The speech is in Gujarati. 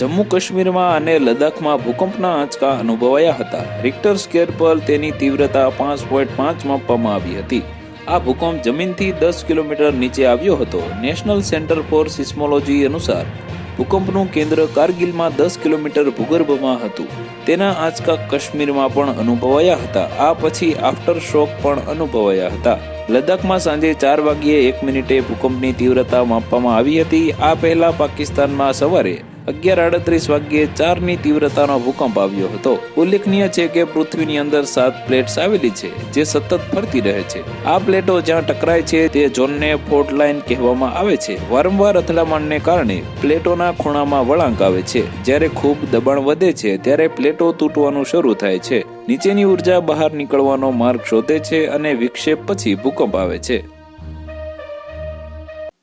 જમ્મુ કાશ્મીરમાં અને લદ્દાખમાં ભૂકંપના આંચકા અનુભવાયા હતા. રિક્ટર સ્કેલ પર તેની તીવ્રતા પાંચ પોઈન્ટ પાંચ માપવામાં આવી હતી. આ ભૂકંપ જમીનથી દસ કિલોમીટર નીચે આવ્યો હતો. નેશનલ સેન્ટર ફોર સિસ્મોલોજી અનુસાર, ભૂકંપનું કેન્દ્ર કારગિલમાં દસ કિલોમીટર ભૂગર્ભમાં હતું. તેના આંચકા કાશ્મીરમાં પણ અનુભવાયા હતા. આ પછી આફ્ટર શોક પણ અનુભવાયા હતા. લદ્દાખમાં સાંજે ચાર વાગ્યે એક મિનિટે ભૂકંપની તીવ્રતા માપવામાં આવી હતી. આ પહેલા પાકિસ્તાનમાં સવારે અગિયાર આડત્રીસ વાગ્યે ચારની તીવ્રતાનો ભૂકંપ આવ્યો હતો. ઉલ્લેખનીય છે કે પૃથ્વીની અંદર સાત પ્લેટ્સ આવેલી છે, જે સતત ફરતી રહે છે. આ પ્લેટો જ્યાં ટકરાય છે તે ઝોનને ફોર્ટ લાઇન કહેવામાં આવે છે. વારંવાર અથડામણને કારણે પ્લેટોના ખૂણામાં વળાંક આવે છે. જ્યારે ખૂબ દબાણ વધે છે, ત્યારે પ્લેટો તૂટવાનું શરૂ થાય છે. નીચેની ઊર્જા બહાર નીકળવાનો માર્ગ શોધે છે અને વિક્ષેપ પછી ભૂકંપ આવે છે.